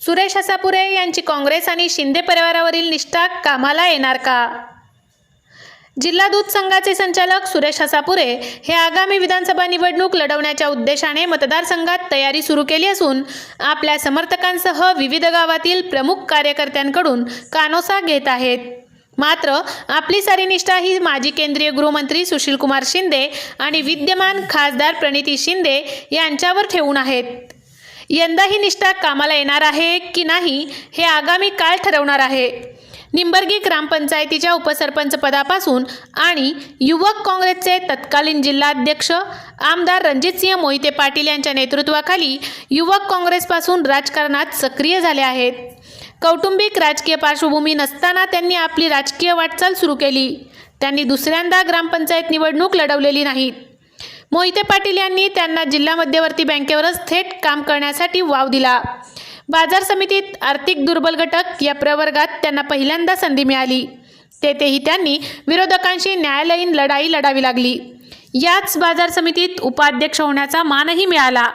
सुरेश हसापुरे यांची काँग्रेस आणि शिंदे परिवारावरील निष्ठा कामाला येणार का? जिल्हा दूध संघाचे संचालक सुरेश हसापुरे हे आगामी विधानसभा निवडणूक लढवण्याच्या उद्देशाने मतदारसंघात तयारी सुरू केली असून आपल्या समर्थकांसह विविध गावातील प्रमुख कार्यकर्त्यांकडून कानोसा घेत आहेत. मात्र आपली सारी निष्ठा ही माजी केंद्रीय गृहमंत्री सुशीलकुमार शिंदे आणि विद्यमान खासदार प्रणिती शिंदे यांच्यावर ठेवून आहेत. यंदा ही निष्ठा कामाला येणार आहे की नाही हे आगामी काळ ठरवणार आहे. निंबर्गी ग्रामपंचायतीच्या उपसरपंच पदापासून आणि युवक काँग्रेसचे तत्कालीन जिल्हाध्यक्ष आमदार रणजितसिंह मोहिते पाटील यांच्या नेतृत्वाखाली युवक काँग्रेसपासून राजकारणात सक्रिय झाले आहेत. कौटुंबिक राजकीय पार्श्वभूमी नसताना त्यांनी आपली राजकीय वाटचाल सुरू केली. त्यांनी दुसऱ्यांदा ग्रामपंचायत निवडणूक लढवलेली नाहीत. मोहिते पाटील यांनी त्यांना जिल्हा मध्यवर्ती बँकेवरच थेट काम करण्यासाठी वाव दिला. बाजार समितीत आर्थिक दुर्बल घटक या प्रवर्गात त्यांना पहिल्यांदा संधी मिळाली. तेथेही त्यांनी विरोधकांशी न्यायालयीन लढाई लढावी लागली. याच बाजार समितीत उपाध्यक्ष होण्याचा मानही मिळाला.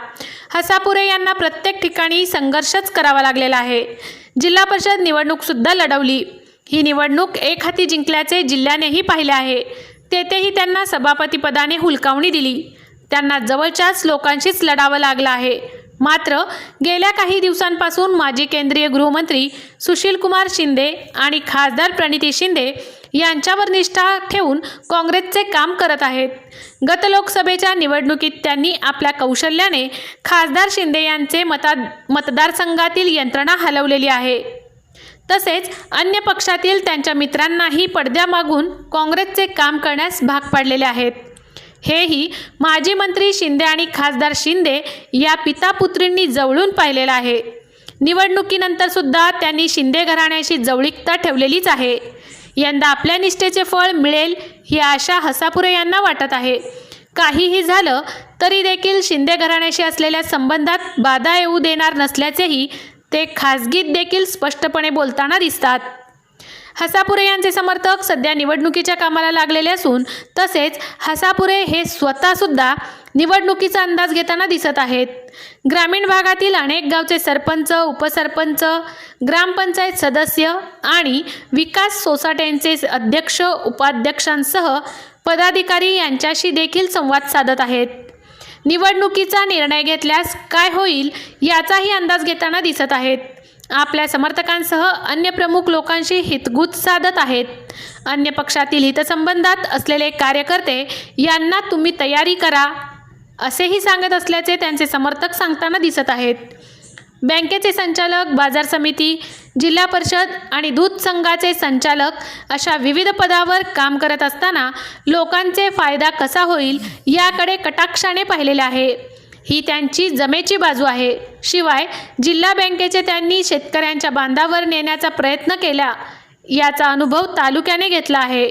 हसापुरे यांना प्रत्येक ठिकाणी संघर्षच करावा लागलेला आहे. जिल्हा परिषद निवडणूकसुद्धा लढवली. ही निवडणूक एक हाती जिंकल्याचे जिल्ह्यानेही पाहिले आहे. तेथेही त्यांना सभापतीपदाने हुलकावणी दिली. त्यांना जवळच्याच लोकांशीच लढावं लागलं आहे. मात्र गेल्या काही दिवसांपासून माजी केंद्रीय गृहमंत्री सुशीलकुमार शिंदे आणि खासदार प्रणिती शिंदे यांच्यावर निष्ठा ठेवून काँग्रेसचे काम करत आहेत. गत लोकसभेच्या निवडणुकीत त्यांनी आपल्या कौशल्याने खासदार शिंदे यांचे मता मतदारसंघातील यंत्रणा हलवलेली आहे. तसेच अन्य पक्षातील त्यांच्या मित्रांनाही पडद्यामागून काँग्रेसचे काम करण्यास भाग पाडलेले आहेत. हेही माजी मंत्री शिंदे आणि खासदार शिंदे या पितापुत्रींनी जवळून पाहिलेलं आहे. निवडणुकीनंतर सुद्धा त्यांनी शिंदे घराण्याशी जवळीकता ठेवलेलीच आहे. यंदा आपल्या निष्ठेचे फळ मिळेल ही आशा हसापुरे यांना वाटत आहे. काहीही झालं तरी देखील शिंदे घराण्याशी असलेल्या संबंधात बाधा येऊ देणार नसल्याचेही ते खासगीत देखील स्पष्टपणे बोलताना दिसतात. हसापुरे यांचे समर्थक सध्या निवडणुकीच्या कामाला लागलेले असून तसेच हसापुरे हे स्वतःसुद्धा निवडणुकीचा अंदाज घेताना दिसत आहेत. ग्रामीण भागातील अनेक गावचे सरपंच उपसरपंच ग्रामपंचायत सदस्य आणि विकास सोसायट्यांचे अध्यक्ष उपाध्यक्षांसह पदाधिकारी यांच्याशी देखील संवाद साधत आहेत. निवडणुकीचा निर्णय घेतल्यास काय होईल याचाही अंदाज घेताना दिसत आहेत. आपल्या समर्थकांसह अन्य प्रमुख लोकांशी हितगुज साधत आहेत. अन्य पक्षातील हितसंबंधात असलेले कार्यकर्ते यांना तुम्ही तयारी करा असेही सांगत असल्याचे त्यांचे समर्थक सांगताना दिसत आहेत. बँकेचे संचालक बाजार समिती जिल्हा परिषद आणि दूध संघाचे संचालक अशा विविध पदावर काम करत असताना लोकांचे फायदा कसा होईल याकडे कटाक्षाने पाहिलेले आहे. ही त्यांची जमेची बाजू आहे. शिवाय जिल्हा बँकेचे त्यांनी शेतकऱ्यांच्या बांधावर नेण्याचा प्रयत्न केला याचा अनुभव तालुक्याने घेतला आहे.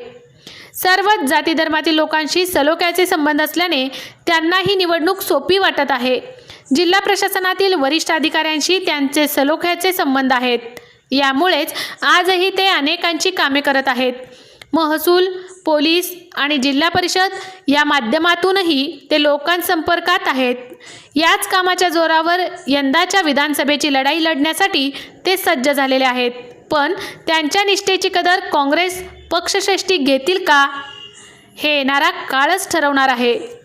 सर्वच जाती धर्मातील लोकांशी सलोख्याचे संबंध असल्याने त्यांना ही निवडणूक सोपी वाटत आहे. जिल्हा प्रशासनातील वरिष्ठ अधिकाऱ्यांशी त्यांचे सलोख्याचे संबंध आहेत. यामुळेच आजही ते अनेकांची कामे करत आहेत. महसूल पोलीस आणि जिल्हा परिषद या माध्यमातूनही ते लोकांसंपर्कात आहेत. याच कामाच्या जोरावर यंदाच्या विधानसभेची लढाई लढण्यासाठी ते सज्ज झालेले आहेत. पण त्यांच्या निष्ठेची कदर काँग्रेस पक्षश्रेष्ठी घेतील का? हे येणारा काळच ठरवणार आहे.